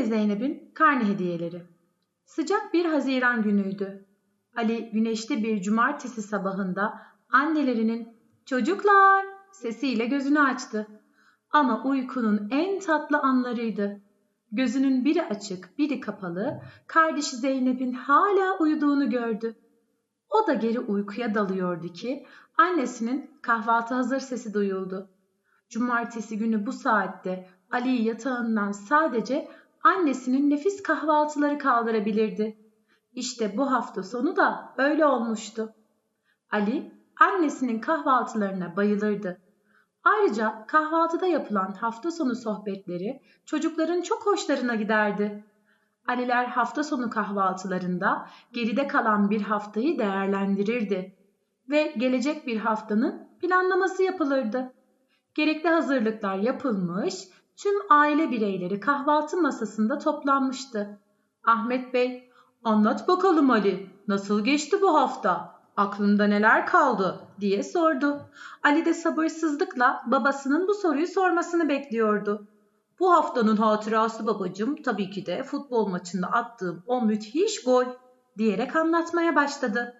ve Zeynep'in karne hediyeleri. Sıcak bir Haziran günüydü. Ali güneşli bir cumartesi sabahında annelerinin "Çocuklar!" sesiyle gözünü açtı. Ama uykunun en tatlı anlarıydı. Gözünün biri açık, biri kapalı, kardeşi Zeynep'in hala uyuduğunu gördü. O da geri uykuya dalıyordu ki annesinin kahvaltı hazır sesi duyuldu. Cumartesi günü bu saatte Ali yatağından sadece annesinin nefis kahvaltıları kaldırabilirdi. İşte bu hafta sonu da öyle olmuştu. Ali annesinin kahvaltılarına bayılırdı. Ayrıca kahvaltıda yapılan hafta sonu sohbetleri çocukların çok hoşlarına giderdi. Aliler hafta sonu kahvaltılarında geride kalan bir haftayı değerlendirirdi ve gelecek bir haftanın planlaması yapılırdı. Gerekli hazırlıklar yapılmış, tüm aile bireyleri kahvaltı masasında toplanmıştı. Ahmet Bey, anlat bakalım Ali, nasıl geçti bu hafta? Aklında neler kaldı? diye sordu. Ali de sabırsızlıkla babasının bu soruyu sormasını bekliyordu. Bu haftanın hatırası babacığım tabii ki de futbol maçında attığım o müthiş gol diyerek anlatmaya başladı.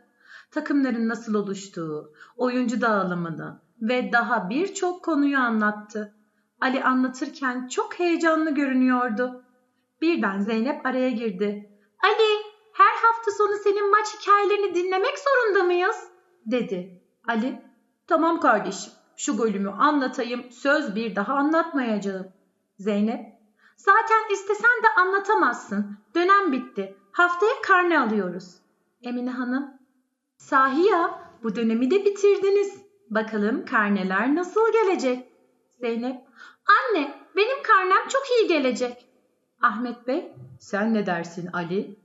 Takımların nasıl oluştuğu, oyuncu dağılımını ve daha birçok konuyu anlattı. Ali anlatırken çok heyecanlı görünüyordu. Birden Zeynep araya girdi. Ali, her hafta sonu senin maç hikayelerini dinlemek zorunda mıyız? dedi. Ali, tamam kardeşim, şu golümü anlatayım, söz bir daha anlatmayacağım. Zeynep, zaten istesen de anlatamazsın. Dönem bitti. Haftaya karne alıyoruz. Emine Hanım, sahi ya, bu dönemi de bitirdiniz. Bakalım karneler nasıl gelecek? Zeynep, anne benim karnem çok iyi gelecek. Ahmet Bey, sen ne dersin Ali?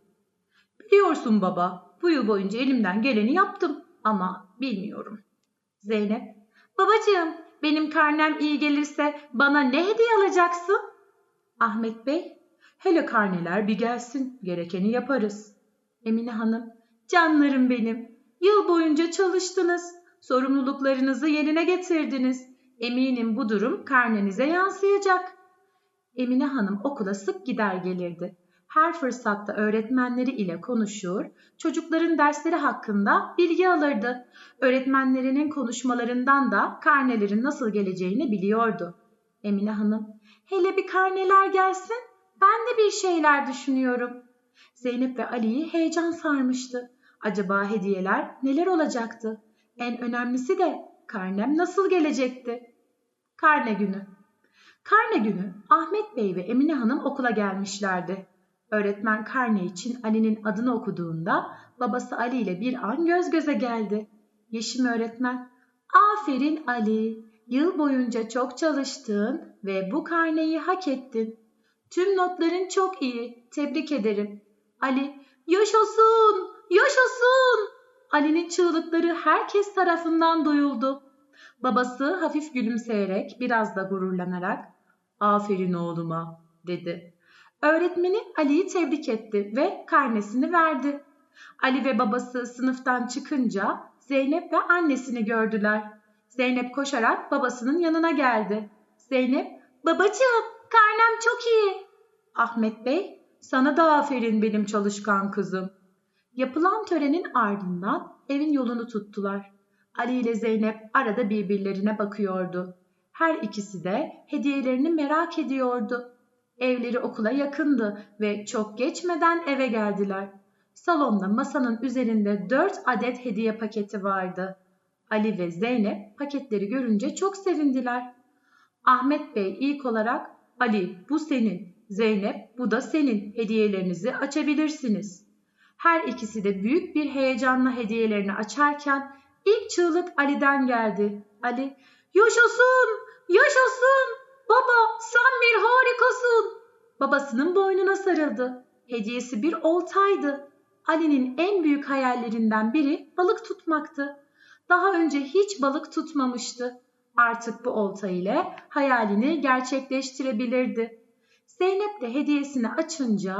Biliyorsun baba, bu yıl boyunca elimden geleni yaptım ama bilmiyorum. Zeynep, babacığım benim karnem iyi gelirse bana ne hediye alacaksın? Ahmet Bey, hele karneler bir gelsin, gerekeni yaparız. Emine Hanım, canlarım benim, yıl boyunca çalıştınız, sorumluluklarınızı yerine getirdiniz. Eminim bu durum karnenize yansıyacak. Emine Hanım okula sık gider gelirdi. Her fırsatta öğretmenleri ile konuşur, çocukların dersleri hakkında bilgi alırdı. Öğretmenlerinin konuşmalarından da karnelerin nasıl geleceğini biliyordu. Emine Hanım, hele bir karneler gelsin, ben de bir şeyler düşünüyorum. Zeynep ve Ali'yi heyecan sarmıştı. Acaba hediyeler neler olacaktı? En önemlisi de karnem nasıl gelecekti? Karne günü. Karne günü Ahmet Bey ve Emine Hanım okula gelmişlerdi. Öğretmen karne için Ali'nin adını okuduğunda babası Ali ile bir an göz göze geldi. Yeşim öğretmen, aferin Ali, yıl boyunca çok çalıştın ve bu karneyi hak ettin. Tüm notların çok iyi, tebrik ederim. Ali, yaşasın, yaşasın. Ali'nin çığlıkları herkes tarafından duyuldu. Babası hafif gülümseyerek biraz da gururlanarak "Aferin oğluma." dedi. Öğretmeni Ali'yi tebrik etti ve karnesini verdi. Ali ve babası sınıftan çıkınca Zeynep ve annesini gördüler. Zeynep koşarak babasının yanına geldi. Zeynep, babacığım karnem çok iyi. Ahmet Bey, sana da aferin benim çalışkan kızım. Yapılan törenin ardından evin yolunu tuttular. Ali ile Zeynep arada birbirlerine bakıyordu. Her ikisi de hediyelerini merak ediyordu. Evleri okula yakındı ve çok geçmeden eve geldiler. Salonda masanın üzerinde dört adet hediye paketi vardı. Ali ve Zeynep paketleri görünce çok sevindiler. Ahmet Bey ilk olarak Ali bu senin, Zeynep bu da senin hediyelerinizi açabilirsiniz. Her ikisi de büyük bir heyecanla hediyelerini açarken ilk çığlık Ali'den geldi. Ali yaşasın, yaşasın, baba sen bir harikasın. Babasının boynuna sarıldı. Hediyesi bir oltaydı. Ali'nin en büyük hayallerinden biri balık tutmaktı. Daha önce hiç balık tutmamıştı. Artık bu olta ile hayalini gerçekleştirebilirdi. Zeynep de hediyesini açınca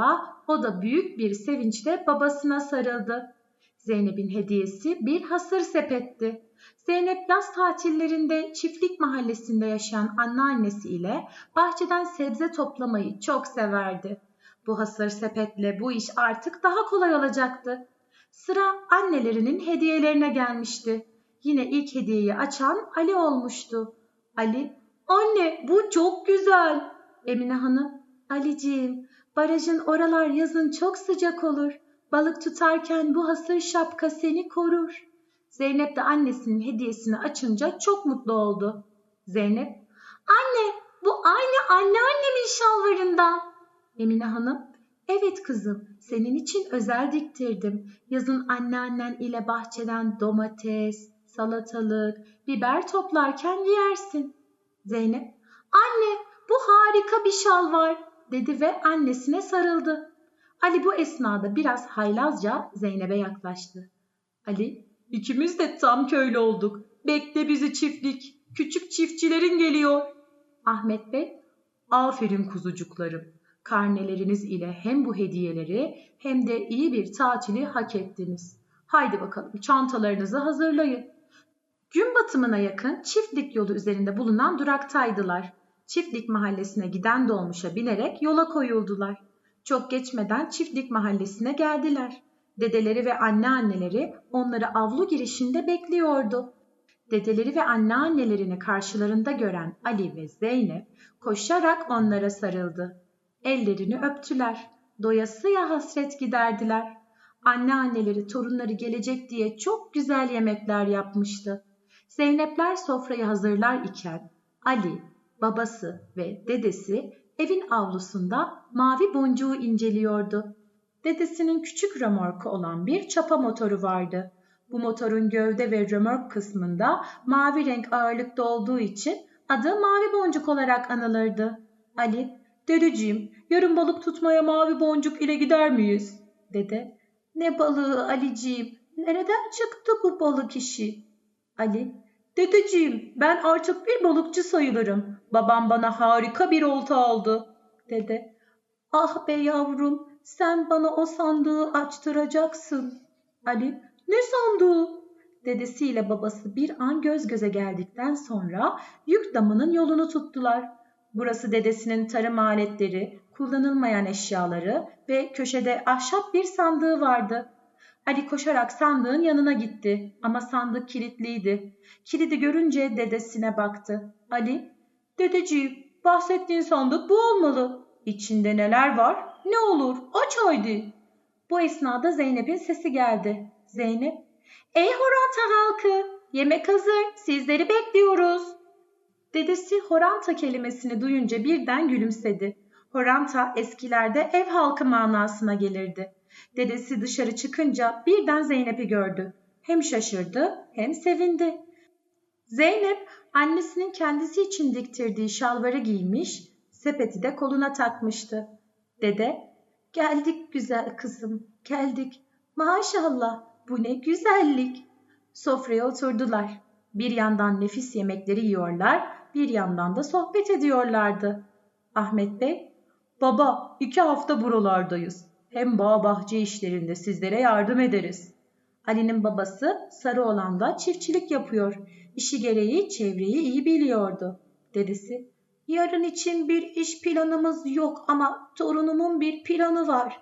o da büyük bir sevinçle babasına sarıldı. Zeynep'in hediyesi bir hasır sepetti. Zeynep yaz tatillerinde çiftlik mahallesinde yaşayan anneannesi ile bahçeden sebze toplamayı çok severdi. Bu hasır sepetle bu iş artık daha kolay olacaktı. Sıra annelerinin hediyelerine gelmişti. Yine ilk hediyeyi açan Ali olmuştu. Ali, anne bu çok güzel. Emine Hanım, Aliciğim, barajın oralar yazın çok sıcak olur. Balık tutarken bu hasır şapka seni korur. Zeynep de annesinin hediyesini açınca çok mutlu oldu. Zeynep, anne bu aynı anneannemin şalvarından. Emine Hanım, evet kızım senin için özel diktirdim. Yazın anneannen ile bahçeden domates, salatalık, biber toplarken giyersin. Zeynep, anne bu harika bir şal var dedi ve annesine sarıldı. Ali bu esnada biraz haylazca Zeynep'e yaklaştı. Ali, ikimiz de tam köylü olduk. Bekle bizi çiftlik. Küçük çiftçilerin geliyor. Ahmet Bey, aferin kuzucuklarım. Karneleriniz ile hem bu hediyeleri hem de iyi bir tatili hak ettiniz. Haydi bakalım çantalarınızı hazırlayın. Gün batımına yakın çiftlik yolu üzerinde bulunan duraktaydılar. Çiftlik mahallesine giden dolmuşa binerek yola koyuldular. Çok geçmeden çiftlik mahallesine geldiler. Dedeleri ve anneanneleri onları avlu girişinde bekliyordu. Dedeleri ve anneannelerini karşılarında gören Ali ve Zeynep koşarak onlara sarıldı. Ellerini öptüler. Doyasıya hasret giderdiler. Anneanneleri torunları gelecek diye çok güzel yemekler yapmıştı. Zeynepler sofrayı hazırlar iken Ali, babası ve dedesi evin avlusunda mavi boncuğu inceliyordu. Dedesinin küçük römorku olan bir çapa motoru vardı. Bu motorun gövde ve römork kısmında mavi renk ağırlıkta olduğu için adı mavi boncuk olarak anılırdı. Ali, dedeciğim yarın balık tutmaya mavi boncuk ile gider miyiz? Dede, ne balığı Aliciğim, nereden çıktı bu balık işi? Ali, dedeciğim ben artık bir balıkçı sayılırım. Babam bana harika bir olta aldı. Dede, ah be yavrum sen bana o sandığı açtıracaksın. Ali, ne sandığı? Dedesiyle babası bir an göz göze geldikten sonra yük damının yolunu tuttular. Burası dedesinin tarım aletleri, kullanılmayan eşyaları ve köşede ahşap bir sandığı vardı. Ali koşarak sandığın yanına gitti ama sandık kilitliydi. Kilidi görünce dedesine baktı. Ali, dedeciğim bahsettiğin sandık bu olmalı. İçinde neler var? Ne olur aç haydi. Bu esnada Zeynep'in sesi geldi. Zeynep, ey Horanta halkı yemek hazır sizleri bekliyoruz. Dedesi Horanta kelimesini duyunca birden gülümsedi. Horanta eskilerde ev halkı manasına gelirdi. Dedesi dışarı çıkınca birden Zeynep'i gördü. Hem şaşırdı hem sevindi. Zeynep annesinin kendisi için diktirdiği şalvarı giymiş, sepeti de koluna takmıştı. Dede, geldik güzel kızım, geldik. Maşallah, bu ne güzellik. Sofraya oturdular. Bir yandan nefis yemekleri yiyorlar, bir yandan da sohbet ediyorlardı. Ahmet Bey, baba iki hafta buralardayız. Hem bağ bahçe işlerinde sizlere yardım ederiz. Ali'nin babası sarı olan da çiftçilik yapıyor. İşi gereği çevreyi iyi biliyordu. Dedesi, yarın için bir iş planımız yok ama torunumun bir planı var.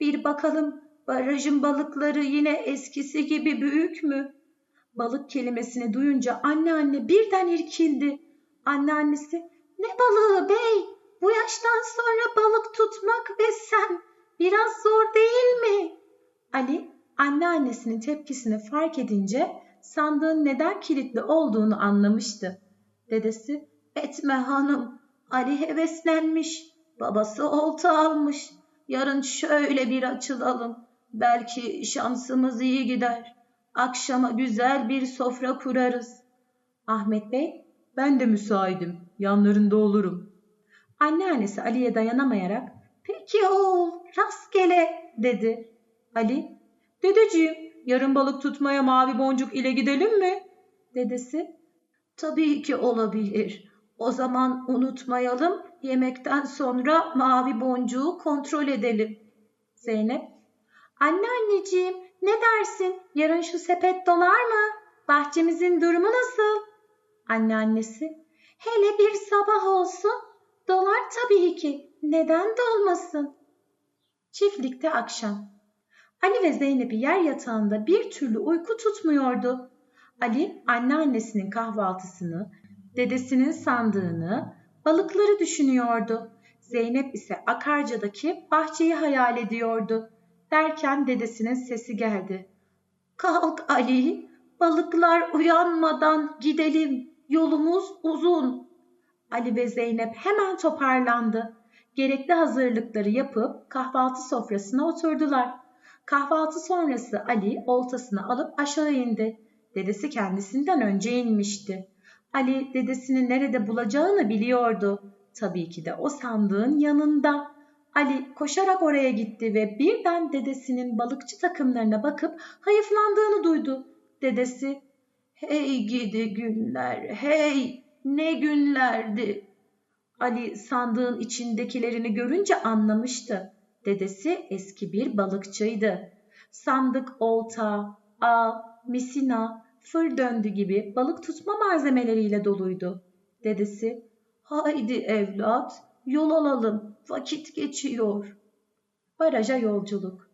Bir bakalım barajın balıkları yine eskisi gibi büyük mü? Balık kelimesini duyunca anneanne birden irkildi. Anneannesi, ne balığı bey? Bu yaştan sonra balık tutmak ve sen biraz zor değil mi? Ali anneannesinin tepkisini fark edince sandığın neden kilitli olduğunu anlamıştı. Dedesi, etme hanım, Ali heveslenmiş, babası olta almış. Yarın şöyle bir açılalım, belki şansımız iyi gider. Akşama güzel bir sofra kurarız. Ahmet Bey, ben de müsaitim, yanlarında olurum. Anneannesi Ali'ye dayanamayarak, peki oğul, rastgele dedi. Ali, dedeciğim, yarın balık tutmaya mavi boncuk ile gidelim mi? Dedesi, tabii ki olabilir. O zaman unutmayalım, yemekten sonra mavi boncuğu kontrol edelim. Zeynep, anneanneciğim ne dersin? Yarın şu sepet dolar mı? Bahçemizin durumu nasıl? Anneannesi, hele bir sabah olsun. Dolar tabii ki. Neden dolmasın? Çiftlikte akşam. Ali ve Zeynep'i yer yatağında bir türlü uyku tutmuyordu. Ali anneannesinin kahvaltısını, dedesinin sandığını, balıkları düşünüyordu. Zeynep ise Akarca'daki bahçeyi hayal ediyordu. Derken dedesinin sesi geldi. Kalk Ali, balıklar uyanmadan gidelim, yolumuz uzun. Ali ve Zeynep hemen toparlandı. Gerekli hazırlıkları yapıp kahvaltı sofrasına oturdular. Kahvaltı sonrası Ali oltasını alıp aşağı indi. Dedesi kendisinden önce inmişti. Ali dedesini nerede bulacağını biliyordu. Tabii ki de o sandığın yanında. Ali koşarak oraya gitti ve birden dedesinin balıkçı takımlarına bakıp hayıflandığını duydu. Dedesi, hey gidi günler, hey ne günlerdi. Ali sandığın içindekilerini görünce anlamıştı. Dedesi eski bir balıkçıydı. Sandık olta, ağ, misina, fır döndü gibi balık tutma malzemeleriyle doluydu. Dedesi, haydi evlat, yol alalım, vakit geçiyor. Baraja yolculuk.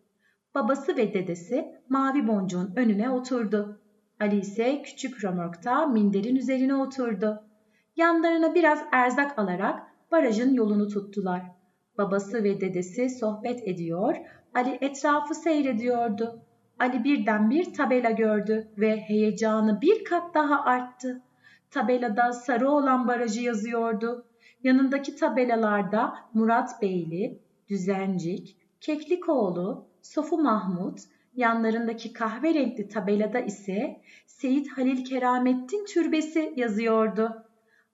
Babası ve dedesi mavi boncuğun önüne oturdu. Ali ise küçük römorkta minderin üzerine oturdu. Yanlarına biraz erzak alarak barajın yolunu tuttular. Babası ve dedesi sohbet ediyor, Ali etrafı seyrediyordu. Ali birden bir tabela gördü ve heyecanı bir kat daha arttı. Tabelada sarı olan barajı yazıyordu. Yanındaki tabelalarda Murat Beyli, Düzencik, Keklikoğlu, Sofu Mahmut, yanlarındaki kahverengi tabelada ise Seyit Halil Keramettin Türbesi yazıyordu.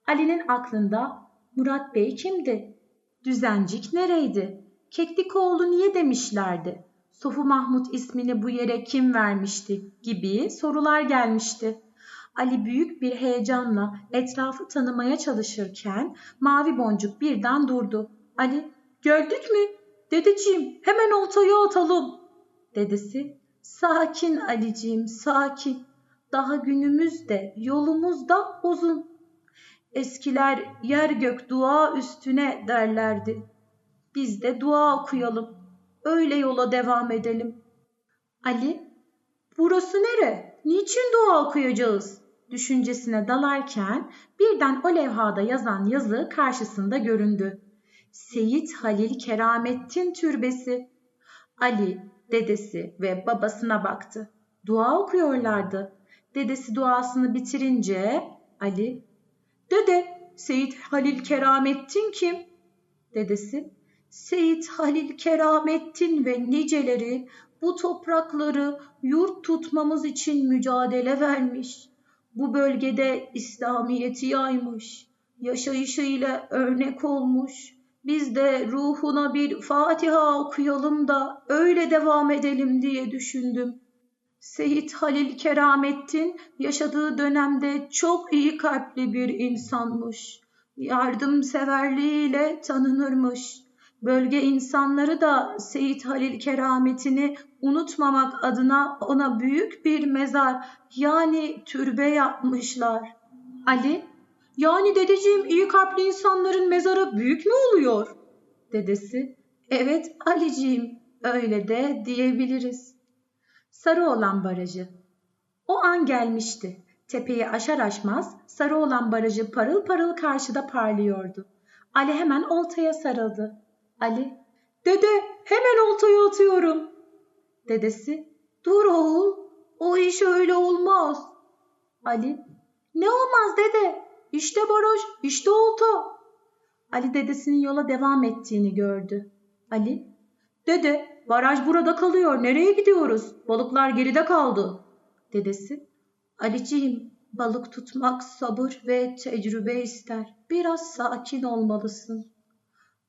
Ali'nin aklında Murat Bey kimdi? Düzencik nereydi? Keklikoğlu niye demişlerdi? Sofu Mahmut ismini bu yere kim vermişti gibi sorular gelmişti. Ali büyük bir heyecanla etrafı tanımaya çalışırken mavi boncuk birden durdu. Ali, gördük mü? Dedeciğim hemen oltayı atalım. Dedesi, sakin Aliciğim sakin. Daha günümüz de yolumuz da uzun. Eskiler yer gök dua üstüne derlerdi. Biz de dua okuyalım. Öyle yola devam edelim. Ali, burası nere? Niçin dua okuyacağız? Düşüncesine dalarken birden o levhada yazan yazı karşısında göründü. Seyit Halil Keramettin Türbesi. Ali, dedesi ve babasına baktı. Dua okuyorlardı. Dedesi duasını bitirince Ali, Dede, Seyit Halil Keramettin kim? Dedesi, Seyit Halil Keramettin ve niceleri bu toprakları yurt tutmamız için mücadele vermiş. Bu bölgede İslamiyet'i yaymış. Yaşayışıyla örnek olmuş. Biz de ruhuna bir Fatiha okuyalım da öyle devam edelim diye düşündüm. Seyit Halil Keramettin yaşadığı dönemde çok iyi kalpli bir insanmış. Yardımseverliğiyle tanınırmış. Bölge insanları da Seyit Halil kerametini unutmamak adına ona büyük bir mezar yani türbe yapmışlar. Ali, yani dedeciğim iyi kalpli insanların mezarı büyük mü oluyor? Dedesi, evet Aliciğim öyle de diyebiliriz. Sarıoğlan Barajı. O an gelmişti. Tepeyi aşar aşmaz Sarıoğlan Barajı parıl parıl karşıda parlıyordu. Ali hemen oltaya sarıldı. Ali, dede hemen oltayı atıyorum. Dedesi, dur oğul, o iş öyle olmaz. Ali, ne olmaz dede, işte baraj, işte olta. Ali dedesinin yola devam ettiğini gördü. Ali, dede Baraj burada kalıyor. Nereye gidiyoruz? Balıklar geride kaldı. Dedesi. Aliciğim balık tutmak sabır ve tecrübe ister. Biraz sakin olmalısın.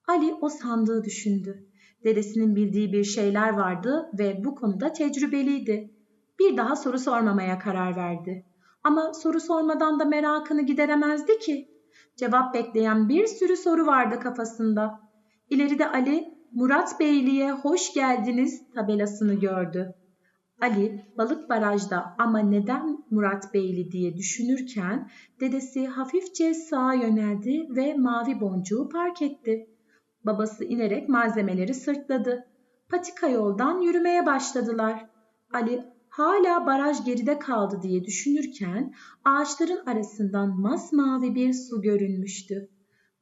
Ali o sandığı düşündü. Dedesinin bildiği bir şeyler vardı ve bu konuda tecrübeliydi. Bir daha soru sormamaya karar verdi. Ama soru sormadan da merakını gideremezdi ki. Cevap bekleyen bir sürü soru vardı kafasında. İleride Ali Murat Beyli'ye hoş geldiniz tabelasını gördü. Ali balık barajda ama neden Murat Beyli diye düşünürken dedesi hafifçe sağa yöneldi ve mavi boncuğu park etti. Babası inerek malzemeleri sırtladı. patika yoldan yürümeye başladılar. Ali hala baraj geride kaldı diye düşünürken ağaçların arasından masmavi bir su görünmüştü.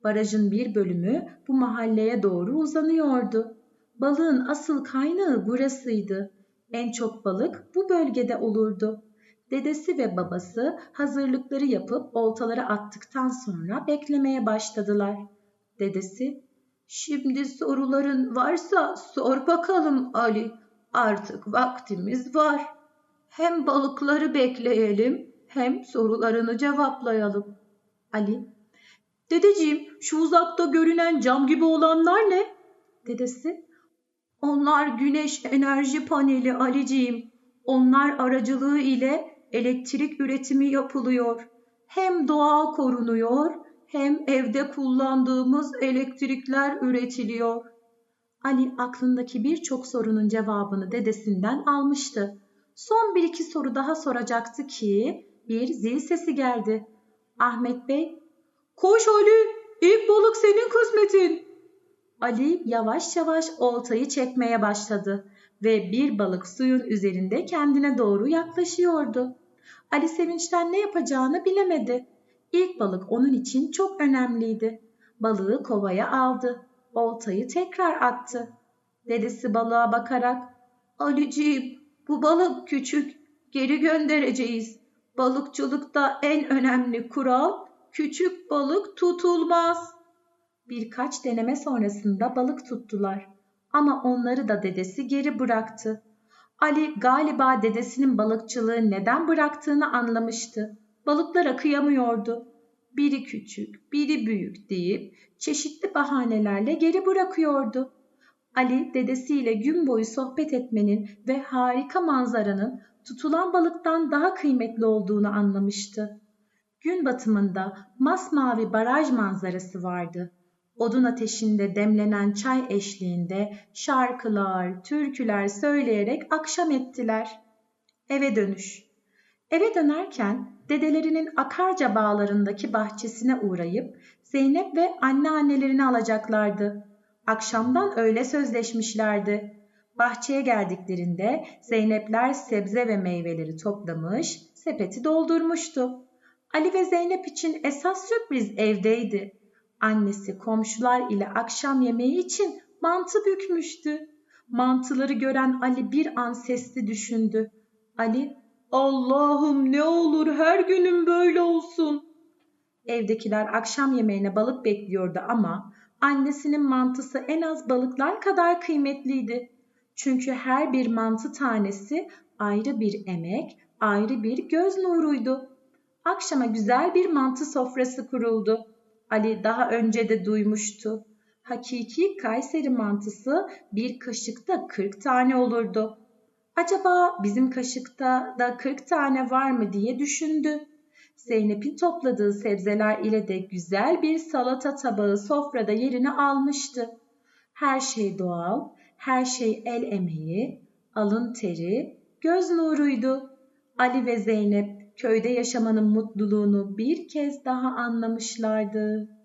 Barajın bir bölümü bu mahalleye doğru uzanıyordu. Balığın asıl kaynağı burasıydı. En çok balık bu bölgede olurdu. Dedesi ve babası hazırlıkları yapıp oltaları attıktan sonra beklemeye başladılar. Dedesi, şimdi soruların varsa sor bakalım Ali. Artık vaktimiz var. Hem balıkları bekleyelim hem sorularını cevaplayalım. Ali, dedeciğim şu uzakta görünen cam gibi olanlar ne? Dedesi, onlar güneş enerji paneli Aliciğim. Onlar aracılığı ile elektrik üretimi yapılıyor. Hem doğa korunuyor hem evde kullandığımız elektrikler üretiliyor. Ali aklındaki birçok sorunun cevabını dedesinden almıştı. Son bir iki soru daha soracaktı ki bir zil sesi geldi. Ahmet Bey, koş Ali, ilk balık senin kısmetin. Ali yavaş yavaş oltayı çekmeye başladı ve bir balık suyun üzerinde kendine doğru yaklaşıyordu. Ali sevinçten ne yapacağını bilemedi. İlk balık onun için çok önemliydi. Balığı kovaya aldı. Oltayı tekrar attı. Dedesi balığa bakarak Aliciğim bu balık küçük. Geri göndereceğiz. Balıkçılıkta en önemli kural küçük balık tutulmaz. Birkaç deneme sonrasında balık tuttular. Ama onları da dedesi geri bıraktı. Ali galiba dedesinin balıkçılığı neden bıraktığını anlamıştı. Balıklara kıyamıyordu. Biri küçük, biri büyük deyip çeşitli bahanelerle geri bırakıyordu. Ali dedesiyle gün boyu sohbet etmenin ve harika manzaranın tutulan balıktan daha kıymetli olduğunu anlamıştı. Gün batımında masmavi baraj manzarası vardı. Odun ateşinde demlenen çay eşliğinde şarkılar, türküler söyleyerek akşam ettiler. Eve dönüş. Eve dönerken dedelerinin Akarca bağlarındaki bahçesine uğrayıp Zeynep ve anneannelerini alacaklardı. Akşamdan öyle sözleşmişlerdi. Bahçeye geldiklerinde Zeynepler sebze ve meyveleri toplamış, sepeti doldurmuştu. Ali ve Zeynep için esas sürpriz evdeydi. Annesi komşular ile akşam yemeği için mantı bükmüştü. Mantıları gören Ali bir an sesli düşündü. Ali, Allah'ım ne olur her günüm böyle olsun. Evdekiler akşam yemeğine balık bekliyordu ama annesinin mantısı en az balıklar kadar kıymetliydi. Çünkü her bir mantı tanesi ayrı bir emek, ayrı bir göz nuruydu. Akşama güzel bir mantı sofrası kuruldu. Ali daha önce de duymuştu. Hakiki Kayseri mantısı bir kaşıkta 40 tane olurdu. Acaba bizim kaşıkta da 40 tane var mı diye düşündü. Zeynep'in topladığı sebzeler ile de güzel bir salata tabağı sofrada yerini almıştı. Her şey doğal, her şey el emeği, alın teri, göz nuruydu. Ali ve Zeynep köyde yaşamanın mutluluğunu bir kez daha anlamışlardı.